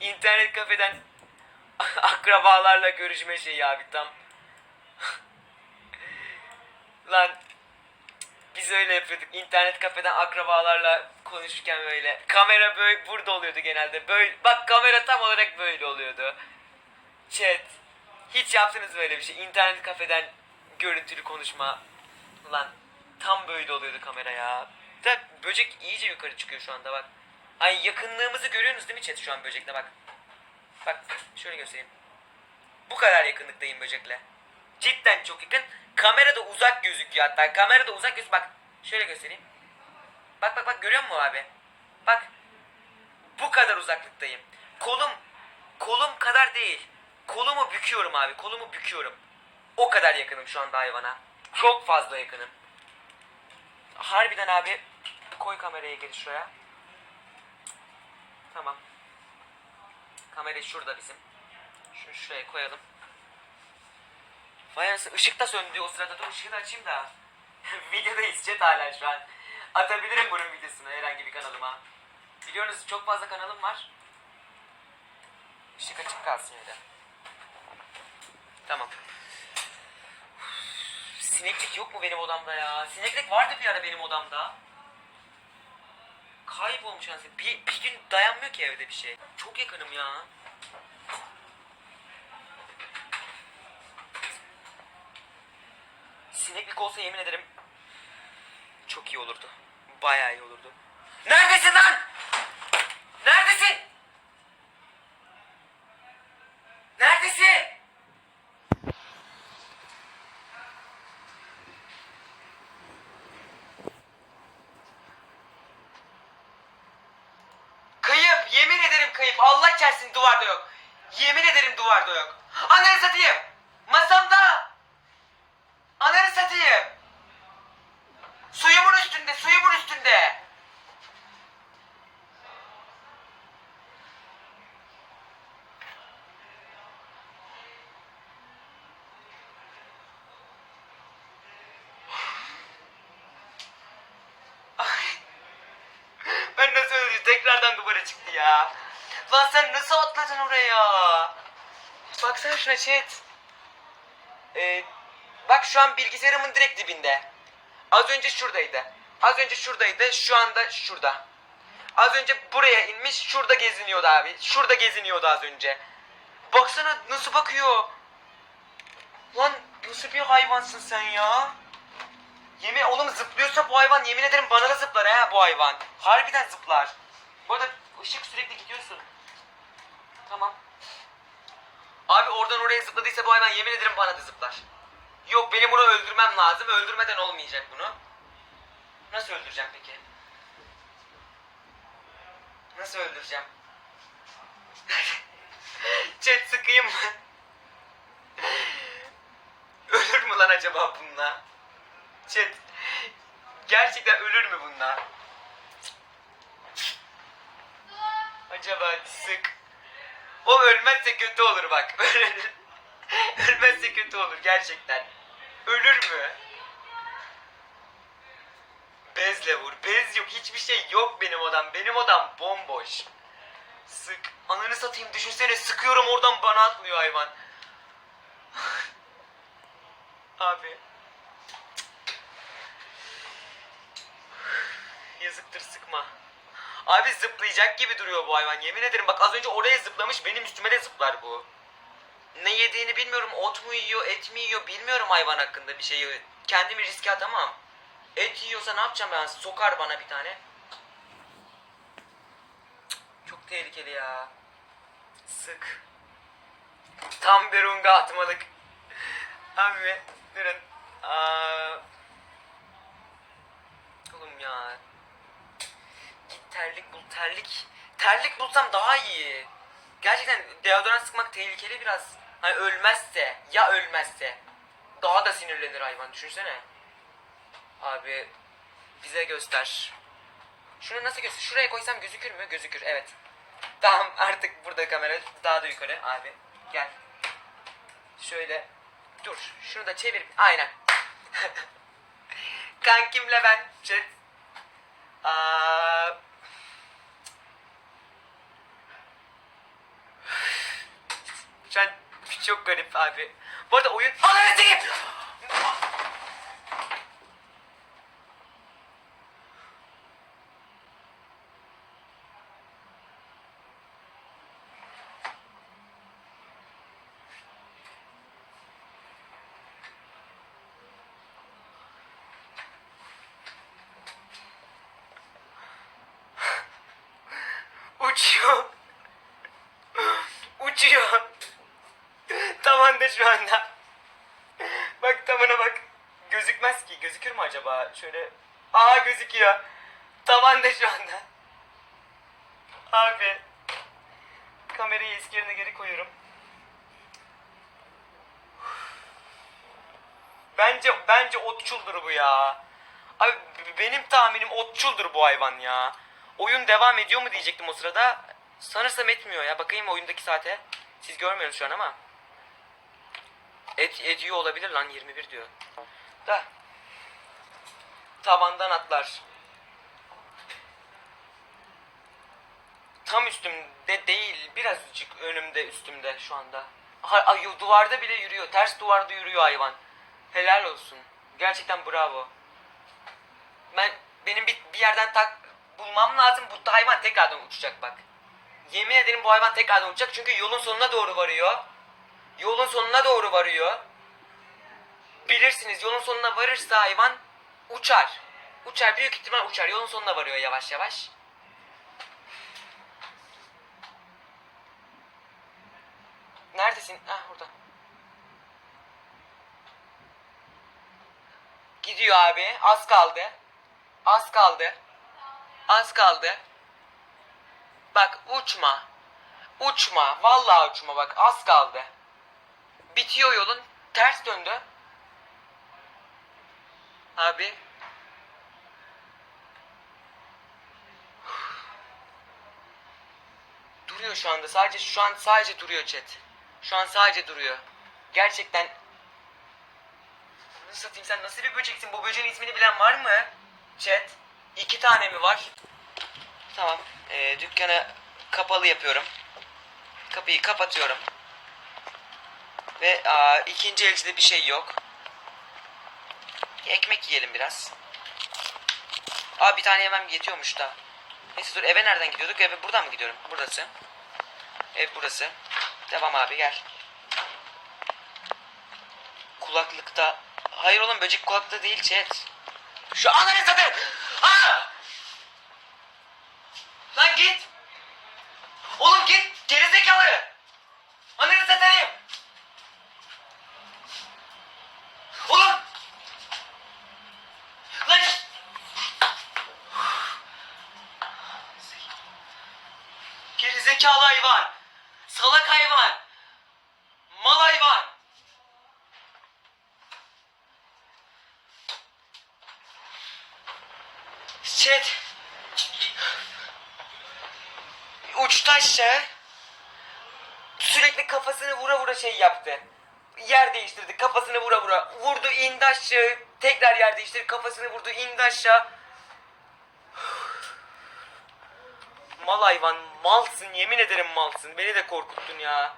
internet kafeden akrabalarla görüşme şeyi abi tam. Lan biz öyle yapıyorduk. İnternet kafeden akrabalarla konuşurken böyle. Kamera böyle burada oluyordu genelde. Böyle bak kamera tam olarak böyle oluyordu. Chat. Hiç yaptınız böyle bir şey. İnternet kafeden görüntülü konuşma. Lan tam böyle oluyordu kamera ya. Da böcek iyice yukarı çıkıyor şu anda bak. Ay yakınlığımızı görüyorsunuz değil mi chat şu an böcekle bak. Bak şöyle göstereyim. Bu kadar yakınlıktayım böcekle. Cidden çok yakın. Kamerada uzak gözüküyor hatta. Kamerada uzak göz bak. Şöyle göstereyim. Bak bak bak görüyor musun abi? Bak. Bu kadar uzaklıktayım. Kolum kolum kadar değil. Kolumu büküyorum abi. Kolumu büküyorum. O kadar yakınım şu anda hayvana. Çok fazla yakınım. Harbiden abi koy kamerayı geri şuraya. Tamam. Kamera şurada bizim. Şunu şuraya koyalım. Vay ışık da söndü o sırada dur ışığı da açayım da. Videodayız chat hala şu an. Atabilirim bunun videosunu herhangi bir kanalıma. Biliyorsunuz çok fazla kanalım var. Işık açık kalsın öyle. Tamam. Sineklik yok mu benim odamda ya? Sineklik vardı bir ara benim odamda. Kaybolmuş anasını. Bir, bir gün dayanmıyor ki evde bir şey. Çok yakınım ya. Sineklik olsa yemin ederim çok iyi olurdu. Bayağı iyi olurdu. Neredesin lan? Neredesin? Neredesin? Kayıp. Yemin ederim kayıp. Allah çarpsın duvarda yok. Yemin ederim duvarda yok. Ananı satayım. Masamda. Ananı satayım. Suyumun üstünde, suyumun üstünde. Ay. Ben nasıl Tekrardan duvara çıktı ya. Lan sen nasıl atladın oraya? Baksana şuna chat. Ee, bak şu an bilgisayarımın direkt dibinde. Az önce şuradaydı. Az önce şuradaydı. Şu anda şurada. Az önce buraya inmiş. Şurada geziniyordu abi. Şurada geziniyordu az önce. Baksana nasıl bakıyor. Lan nasıl bir hayvansın sen ya? Yemin oğlum zıplıyorsa bu hayvan yemin ederim bana da zıplar ha bu hayvan. Harbiden zıplar. Bu arada ışık sürekli gidiyorsun. Tamam. Abi oradan oraya zıpladıysa bu hayvan yemin ederim bana da zıplar. Yok benim bunu öldürmem lazım. Öldürmeden olmayacak bunu. Nasıl öldüreceğim peki? Nasıl öldüreceğim? Chat sıkayım mı? Ölür mü lan acaba bununla? Chat. Gerçekten ölür mü bunlar? Acaba sık. O ölmezse kötü olur bak. ölmezse kötü olur gerçekten. Ölür mü? Bezle vur. Bez yok. Hiçbir şey yok benim odam. Benim odam bomboş. Sık. Ananı satayım. Düşünsene sıkıyorum oradan bana atlıyor hayvan. Abi. Yazıktır sıkma. Abi zıplayacak gibi duruyor bu hayvan. Yemin ederim bak az önce oraya zıplamış benim üstüme de zıplar bu. Ne yediğini bilmiyorum. Ot mu yiyor, et mi yiyor bilmiyorum hayvan hakkında bir şeyi. Kendimi riske atamam. Et yiyorsa ne yapacağım ben? Sokar bana bir tane. Çok tehlikeli ya. Sık. Tam bir runga atmalık. Abi durun. Aa, oğlum ya. Git terlik bul terlik. Terlik bulsam daha iyi. Gerçekten deodorant sıkmak tehlikeli biraz. Hani ölmezse ya ölmezse. Daha da sinirlenir hayvan düşünsene. Abi bize göster. Şunu nasıl göster? Şuraya koysam gözükür mü? Gözükür evet. Tamam artık burada kamera daha da yukarı abi. Gel. Şöyle. Dur. Şunu da çevir. Aynen. Kankimle ben. Chat. Ee, Aa, çok garip abi. Bu arada oyun... Ananı sikeyim! şu anda. Bak tavana bak. Gözükmez ki. Gözükür mü acaba? Şöyle. Aa gözüküyor. Tavanda şu anda. Abi. Kamerayı eski yerine geri koyuyorum. Bence bence otçuldur bu ya. Abi benim tahminim otçuldur bu hayvan ya. Oyun devam ediyor mu diyecektim o sırada. Sanırsam etmiyor ya. Bakayım oyundaki saate. Siz görmüyorsunuz şu an ama. Et, ediyor olabilir lan 21 diyor. Da. Tavandan atlar. Tam üstümde değil. Birazcık önümde üstümde şu anda. Ay, duvarda bile yürüyor. Ters duvarda yürüyor hayvan. Helal olsun. Gerçekten bravo. Ben benim bir, bir yerden tak bulmam lazım. Bu hayvan tekrardan uçacak bak. Yemin ederim bu hayvan tekrardan uçacak çünkü yolun sonuna doğru varıyor. Yolun sonuna doğru varıyor. Bilirsiniz yolun sonuna varırsa hayvan uçar. Uçar büyük ihtimal uçar. Yolun sonuna varıyor yavaş yavaş. Neredesin? Ah orada. Gidiyor abi. Az kaldı. Az kaldı. Az kaldı. Bak uçma. Uçma. Vallahi uçma bak. Az kaldı. Bitiyor yolun. Ters döndü. Abi. Duruyor şu anda. Sadece şu an sadece duruyor chat. Şu an sadece duruyor. Gerçekten Nasıl satayım sen nasıl bir böceksin? Bu böceğin ismini bilen var mı? Chat. İki tane mi var? Tamam. Ee, dükkanı kapalı yapıyorum. Kapıyı kapatıyorum. Ve aa, ikinci elcide bir şey yok. Ekmek yiyelim biraz. Aa bir tane yemem yetiyormuş da. Neyse dur eve nereden gidiyorduk? Eve buradan mı gidiyorum? Burası. Ev burası. Devam abi gel. Kulaklıkta. Hayır oğlum böcek kulaklıkta değil chat. Şu ananı satayım. Lan git. Oğlum git. Gerizekalı. Ananı satayım. Gerizekalı hayvan. Salak hayvan. Mal hayvan. Uçtu aşağı. Sürekli kafasını vura vura şey yaptı. Yer değiştirdi kafasını vura vura. Vurdu indi aşağı. Tekrar yer değiştirdi kafasını vurdu indi aşağı. Mal hayvan malsın yemin ederim malsın. Beni de korkuttun ya.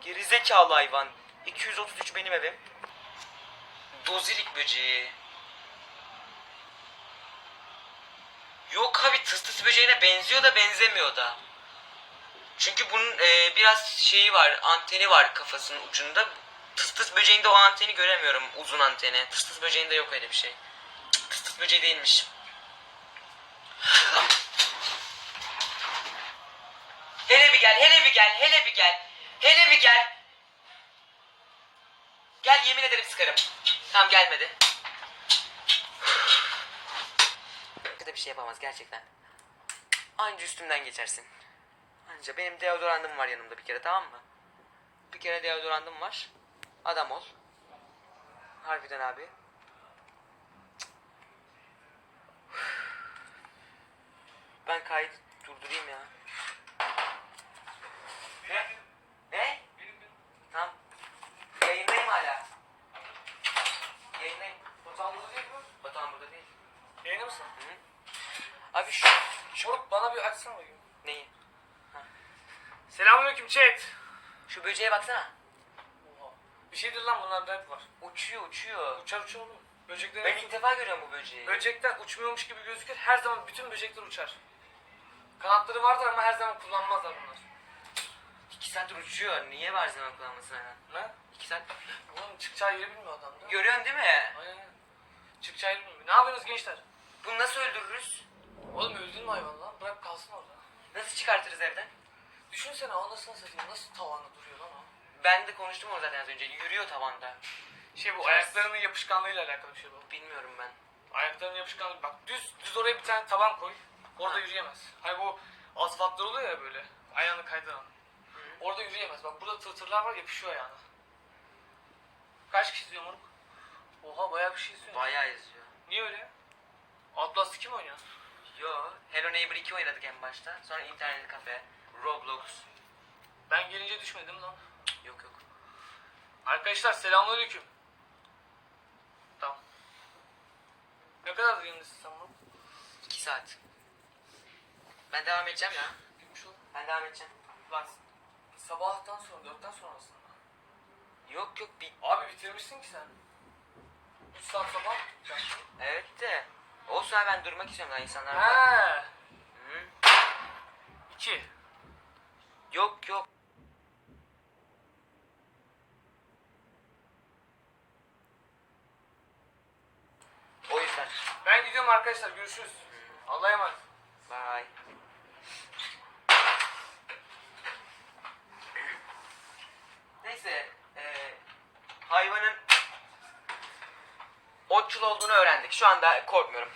Gerizekalı hayvan. 233 benim evim. Dozirik böceği. Yok abi tıs tıs böceğine benziyor da benzemiyor da. Çünkü bunun e, biraz şeyi var, anteni var kafasının ucunda. Tıs tıs böceğinde o anteni göremiyorum, uzun anteni. Tıs tıs böceğinde yok öyle bir şey. Tıs tıs böceği değilmiş. Hele bir gel, hele bir gel, hele bir gel. Hele bir gel. Gel yemin ederim sıkarım. Tamam gelmedi. da bir şey yapamaz gerçekten. Anca üstümden geçersin. Anca benim deodorantım var yanımda bir kere tamam mı? Bir kere deodorantım var. Adam ol. Harbiden abi. Ben kayıt durdurayım ya. Ne? Ne? Tamam. Yayındayım hala. Yayındayım. Batuhan burada değil mi? Batuhan burada değil. Yayında mısın? Hı? Abi şu, şu Moruk bana bir açsana bakayım. neyi? Selamünaleyküm chat. Şu böceğe baksana. Oha. Bir şeydir lan bunlarda hep var. Uçuyor uçuyor. Uçar uçar oğlum. Böcekler Ben ilk defa görüyorum bu böceği. Böcekler uçmuyormuş gibi gözükür. Her zaman bütün böcekler uçar. Kanatları vardır ama her zaman kullanmazlar bunlar. İki saattir uçuyor. Niye var zaman kullanmasına? Ne? İki saat. Oğlum çıkacağı yeri bilmiyor adam da. Görüyorsun değil mi? Aynen. Çıkacağı yeri bilmiyor. Ne yapıyorsunuz gençler? Bunu nasıl öldürürüz? Oğlum öldün mü hayvan lan? Bırak kalsın orada. Nasıl çıkartırız evden? Düşünsene anasını satayım nasıl tavanda duruyor lan o. Ben de konuştum orada zaten az önce. Yürüyor tavanda. Şey bu Ters. ayaklarının yapışkanlığıyla alakalı bir şey bu. Bilmiyorum ben. Ayaklarının yapışkanlığı bak düz düz oraya bir tane taban koy. Orada Ha. yürüyemez. Hani bu asfaltlar oluyor ya böyle. Ayağını kaydıran. Orada yürüyemez. Bak burada tırtırlar var yapışıyor ayağına. Kaç kişi izliyor moruk? Oha bayağı bir şey izliyor. Bayağı yazıyor. Niye öyle? Outlast'ı kim oynuyor? Yo. Hello Neighbor 2 oynadık en başta. Sonra internet kafe. Roblox. Ben gelince düşmedim lan. Yok yok. Arkadaşlar selamünaleyküm. Tamam. Ne kadar yayındasın sen moruk? 2 saat. Ben devam edeceğim ya. Gitmiş oğlum. Ben devam edeceğim. Lan sabahtan sonra, dörtten sonra aslında. Yok yok bir... Abi bitirmişsin ki sen. 3 saat sabah. Evet de. Olsun abi ben durmak istiyorum daha insanlar. He. Hı. 2. Yok yok. O yüzden. Ben gidiyorum arkadaşlar görüşürüz. Allah'a emanet. Bye. Neyse, eee hayvanın otçul olduğunu öğrendik. Şu anda korkmuyorum.